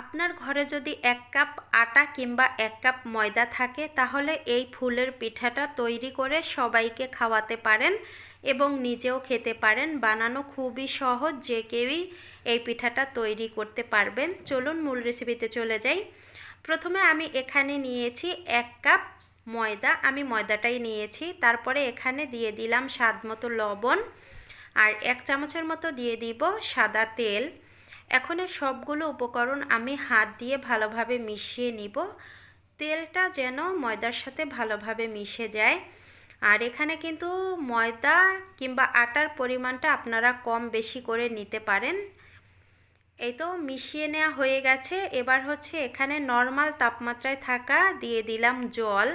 আপনার ঘরে যদি এক কাপ আটা কিংবা এক কাপ ময়দা থাকে, তাহলে এই ফুলের পিঠাটা তৈরি করে সবাইকে খাওয়াতে পারেন এবং নিজেও খেতে পারেন। বানানো খুবই সহজ, যে কেউই এই পিঠাটা তৈরি করতে পারবেন। চলুন মূল রেসিপিতে চলে যাই। প্রথমে আমি এখানে নিয়েছি এক কাপ ময়দা। আমি ময়দাটাই নিয়েছি। তারপরে এখানে দিয়ে দিলাম স্বাদ মতো লবণ। আর এক চামচের মতো দিয়ে দিব সাদা তেল। এখন এই সবগুলো উপকরণ আমি হাত দিয়ে ভালোভাবে মিশিয়ে নিব। তেলটা যেন ময়দার সাথে ভালোভাবে মিশে যায়। আর এখানে কিন্তু ময়দা কিংবা আটার পরিমাণটা আপনারা কম বেশি করে নিতে পারেন। এই তো মিশিয়ে নেওয়া হয়ে গেছে। এবার হচ্ছে এখানে নর্মাল তাপমাত্রায় থাকা দিয়ে দিলাম জল।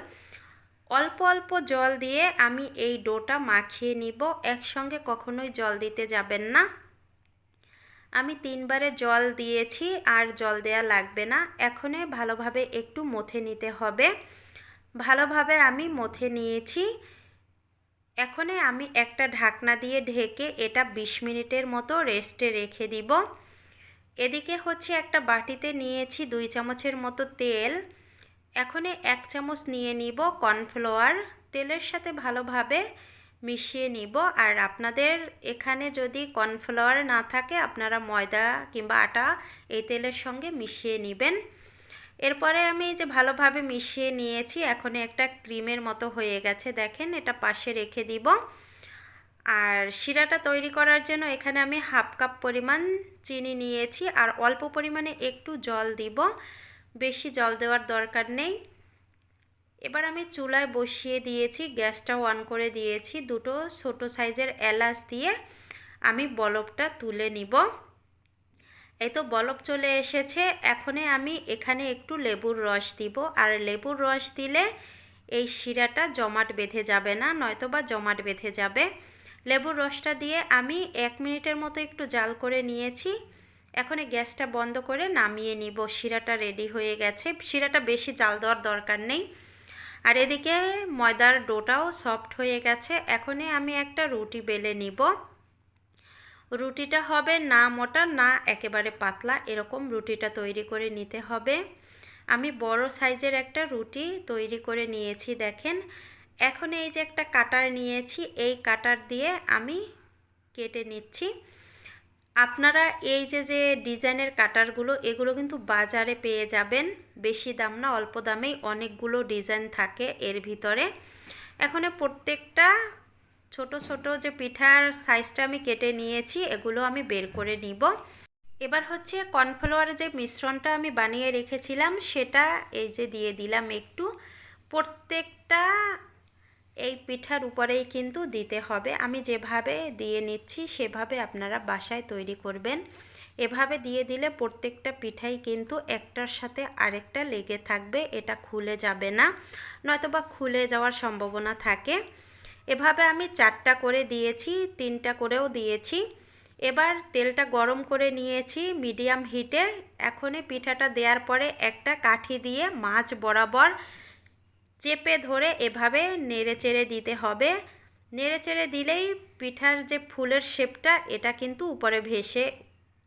অল্প অল্প জল দিয়ে আমি এই ডোটা মাখিয়ে নিব। একসঙ্গে কখনোই জল দিতে যাবেন না। আমি তিনবারে জল দিয়েছি আর জল দেয়া লাগবে না। এখনে ভালোভাবে একটু মথে নিতে হবে। ভালোভাবে আমি মথে নিয়েছি। এখনে আমি একটা ঢাকনা দিয়ে ঢেকে এটা ২০ মিনিটের মতো রেস্টে রেখে দিব। এদিকে হচ্ছে একটা বাটিতে নিয়েছি দুই চামচের মতো তেল। এখনে এক চামচ নিয়ে নিব কর্নফ্লাওয়ার। তেলের সাথে ভালোভাবে মিশিয়ে নিব। আর আপনাদের এখানে যদি কর্নফ্লাওয়ার না থাকে, আপনারা ময়দা কিংবা আটা এই তেলের সঙ্গে মিশিয়ে নেবেন। এরপরে আমি যে ভালোভাবে মিশিয়ে নিয়েছি এখন একটা ক্রিমের মতো হয়ে গেছে, দেখেন এটা পাশে রেখে দিব। আর শিরাটা তৈরি করার জন্য এখানে আমি হাফ কাপ পরিমাণ চিনি নিয়েছি, আর অল্প পরিমাণে একটু জল দিব। বেশি জল দেওয়ার দরকার নেই। এবার আমি চুলায় বসিয়ে দিয়েছি, গ্যাসটা অন করে দিয়েছি দুটো ছোটো সাইজের এলাচ দিয়ে। আমি বলবটা তুলে নিব। এই তো বলব চলে এসেছে। এখনে আমি এখানে একটু লেবুর রস দিব। আর লেবুর রস দিলে এই শিরাটা জমাট বেঁধে যাবে না নয়তো বা জমাট বেঁধে যাবে। লেবুর রসটা দিয়ে আমি এক মিনিটের মতো একটু জাল করে নিয়েছি। এখন গ্যাসটা বন্ধ করে নামিয়ে নিব। শিরাটা রেডি হয়ে গেছে। শিরাটা বেশি জাল দেওয়ার দরকার নেই। আর এদিকে ময়দার ডোটাও সফট হয়ে গেছে। এখনই আমি একটা রুটি বেলে নিব। রুটিটা হবে না মোটা, না একেবারে পাতলা। এরকম রুটিটা তৈরি করে নিতে হবে। আমি বড় সাইজের একটা রুটি তৈরি করে নিয়েছি, দেখেন। এখন এই যে একটা কাটার নিয়েছি, এই কাটার দিয়ে আমি কেটে নিচ্ছি। আপনারা এই যে যে ডিজাইনের কাটারগুলো, এগুলো কিন্তু বাজারে পেয়ে যাবেন। বেশি দাম না, অল্প দামেই অনেকগুলো ডিজাইন থাকে এর ভিতরে। এখন প্রত্যেকটা ছোট ছোট যে পিঠার সাইজটা আমি কেটে নিয়েছি, এগুলো আমি বের করে নিব। এবার হচ্ছে কর্নফ্লাওয়ারের যে মিশ্রণটা আমি বানিয়ে রেখেছিলাম, সেটা এই যে দিয়ে দিলাম একটু। প্রত্যেকটা এই পিঠার উপরেই কিন্তু দিতে হবে। আমি যেভাবে দিয়ে নিচ্ছি, সেভাবে আপনারা বাসায় তৈরি করবেন। এভাবে দিয়ে দিলে প্রত্যেকটা পিঠাই কিন্তু একটার সাথে আরেকটা লেগে থাকবে, এটা খুলে যাবে না, নয়তোবা খুলে যাওয়ার সম্ভাবনা থাকে। এভাবে আমি চারটা করে দিয়েছি, তিনটা করেও দিয়েছি। এবার তেলটা গরম করে নিয়েছি মিডিয়াম হিটে। এখনই পিঠাটা দেওয়ার পরে একটা কাঠি দিয়ে মাছ বরাবর চেপে ধরে এভাবে নেড়ে চেড়ে দিতে হবে। নেড়ে চেড়ে দিলেই পিঠার যে ফুলের শেপটা, এটা কিন্তু উপরে ভেসে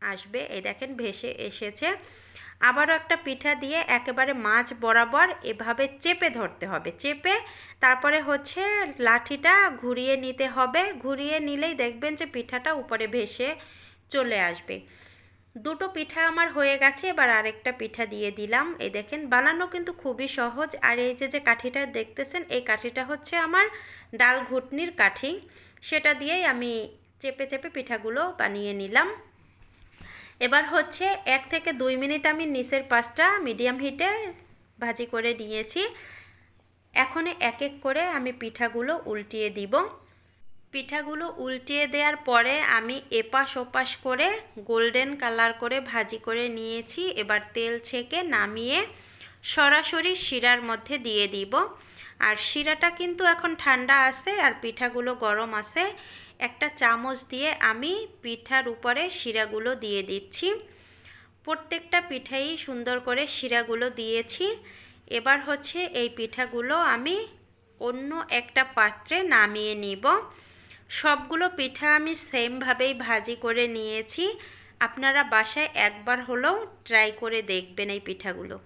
আসবে। এই দেখেন, ভেসে এসেছে। আবারও একটা পিঠা দিয়ে একেবারে মাছ বরাবর এভাবে চেপে ধরতে হবে। চেপে তারপরে হচ্ছে লাঠিটা ঘুরিয়ে নিতে হবে। ঘুরিয়ে নিলেই দেখবেন যে পিঠাটা উপরে ভেসে চলে আসবে। দুটো পিঠা আমার হয়ে গেছে, এবার আরেকটা পিঠা দিয়ে দিলাম। এই দেখেন, বানানো কিন্তু খুবই সহজ। আর এই যে যে কাঠিটা দেখতেছেন, এই কাঠিটা হচ্ছে আমার ডাল ঘুটনির কাঠি। সেটা দিয়েই আমি চেপে চেপে পিঠাগুলো বানিয়ে নিলাম। এবার হচ্ছে এক থেকে দুই মিনিট আমি নিচের পাশটা মিডিয়াম হিটে ভাজি করে নিয়েছি। এখন এক এক করে আমি পিঠাগুলো উল্টিয়ে দিব। পিঠাগুলো উল্টিয়ে দেওয়ার পরে আমি এপাশ ওপাশ করে গোল্ডেন কালার করে ভাজি করে নিয়েছি। এবার তেল ছেঁকে নামিয়ে সরাসরি শিরার মধ্যে দিয়ে দিব। আর শিরাটা কিন্তু এখন ঠান্ডা আছে আর পিঠাগুলো গরম আছে। একটা চামচ দিয়ে আমি পিঠার উপরে শিরাগুলো দিয়ে দিচ্ছি। প্রত্যেকটা পিঠাই সুন্দর করে শিরাগুলো দিয়েছি। এবার হচ্ছে এই পিঠাগুলো আমি অন্য একটা পাত্রে নামিয়ে নিব। সবগুলো পিঠা আমি সেমভাবেই ভাজি করে নিয়েছি। আপনারা বাসায় একবার হলেও ট্রাই করে দেখবেন এই পিঠাগুলো।